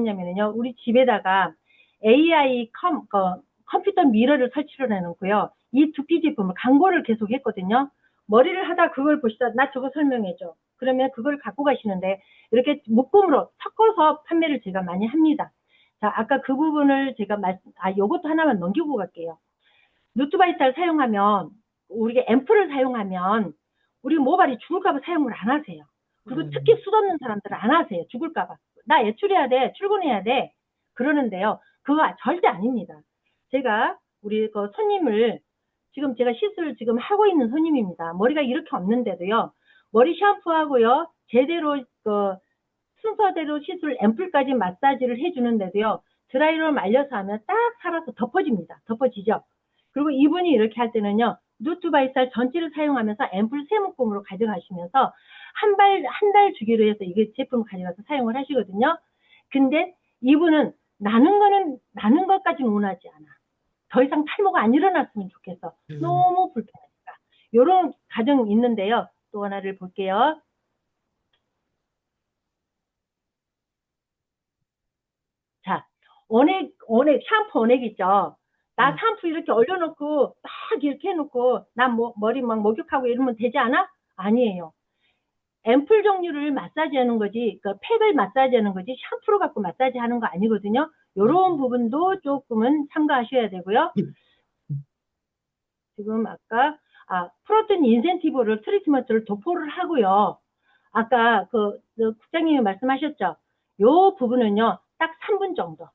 했냐면요. 우리 집에다가 AI 컴, 그, 컴퓨터 미러를 설치를 해놓고요. 이 두피 제품을 광고를 계속 했거든요. 머리를 하다 그걸 보시다 나 저거 설명해줘. 그러면 그걸 갖고 가시는데 이렇게 묶음으로 섞어서 판매를 제가 많이 합니다. 자, 아까 그 부분을 제가 말, 아, 요것도 하나만 넘기고 갈게요. 누트바이탈 사용하면, 우리가 앰플을 사용하면, 우리 모발이 죽을까봐 사용을 안 하세요. 그리고 음. 특히 술 없는 사람들은 안 하세요. 죽을까봐. 나 외출해야 돼. 출근해야 돼. 그러는데요. 그거 절대 아닙니다. 제가 우리 그 손님을 지금 제가 시술 지금 하고 있는 손님입니다. 머리가 이렇게 없는데도요. 머리 샴푸하고요. 제대로 그 순서대로 시술 앰플까지 마사지를 해주는데도요. 드라이로 말려서 하면 딱 살아서 덮어집니다. 덮어지죠. 그리고 이분이 이렇게 할 때는요. 누트바이살 전체를 사용하면서 앰플 세 묶음으로 가져가시면서 한 발, 한 달 주기로 해서 이게 제품을 가져가서 사용을 하시거든요. 근데 이분은 나는 거는, 나는 것까지는 원하지 않아. 더 이상 탈모가 안 일어났으면 좋겠어. 음. 너무 불편하니까. 요런 가정이 있는데요. 또 하나를 볼게요. 자, 원액, 원액, 샴푸 원액 있죠? 나 음. 샴푸 이렇게 얼려놓고, 막 이렇게 해놓고, 난 뭐, 머리 막 목욕하고 이러면 되지 않아? 아니에요. 앰플 종류를 마사지 하는 거지, 그 팩을 마사지 하는 거지, 샴푸로 갖고 마사지 하는 거 아니거든요. 요런 부분도 조금은 참고하셔야 되고요. 지금 아까, 아, 프로틴 인센티브를, 트리트먼트를 도포를 하고요. 아까 그, 그 국장님이 말씀하셨죠. 요 부분은요, 딱 3분 정도.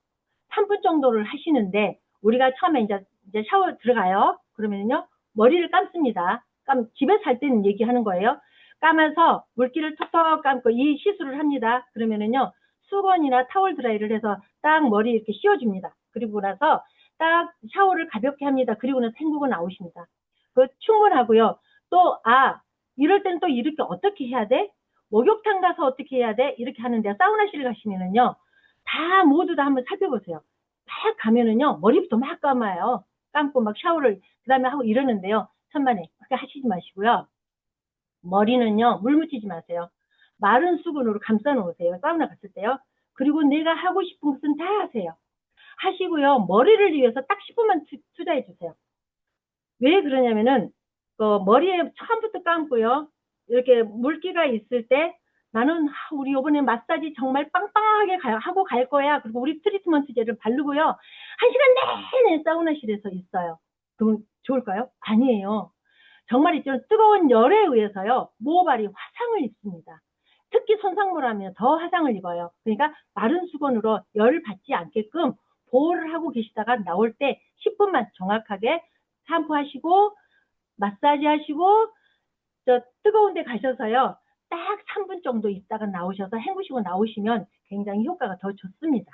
3분 정도를 하시는데, 우리가 처음에 이제, 이제 샤워 들어가요. 그러면요, 머리를 감습니다. 감, 집에서 할 때는 얘기하는 거예요. 감아서 물기를 톡톡 감고 이 시술을 합니다. 그러면은요, 수건이나 타월 드라이를 해서 딱 머리 이렇게 씌워줍니다. 그리고 나서 딱 샤워를 가볍게 합니다. 그리고 나서 헹구고 나오십니다. 그 충분하고요. 또, 아, 이럴 때는 또 이렇게 어떻게 해야 돼? 목욕탕 가서 어떻게 해야 돼? 이렇게 하는데 사우나실 가시면은요, 다 모두 다 한번 살펴보세요. 딱 가면은요, 머리부터 막 감아요. 감고 막 샤워를 그 다음에 하고 이러는데요. 천만에 그렇게 하시지 마시고요. 머리는요, 물 묻히지 마세요. 마른 수건으로 감싸 놓으세요. 사우나 갔을 때요. 그리고 내가 하고 싶은 것은 다 하세요. 하시고요. 머리를 위해서 딱 10분만 투, 투자해 주세요. 왜 그러냐면은 그 머리에 처음부터 감고요. 이렇게 물기가 있을 때 나는 아, 우리 이번에 마사지 정말 빵빵하게 가- 하고 갈 거야. 그리고 우리 트리트먼트 젤을 바르고요. 한 시간 내내 사우나실에서 있어요. 그럼 좋을까요? 아니에요. 정말 있죠. 뜨거운 열에 의해서요. 모발이 화상을 입습니다. 특히 손상모라면 더 화상을 입어요. 그러니까 마른 수건으로 열을 받지 않게끔 보호를 하고 계시다가 나올 때 10분만 정확하게 샴푸하시고 마사지 하시고 저 뜨거운 데 가셔서요. 딱 3분 정도 있다가 나오셔서 헹구시고 나오시면 굉장히 효과가 더 좋습니다.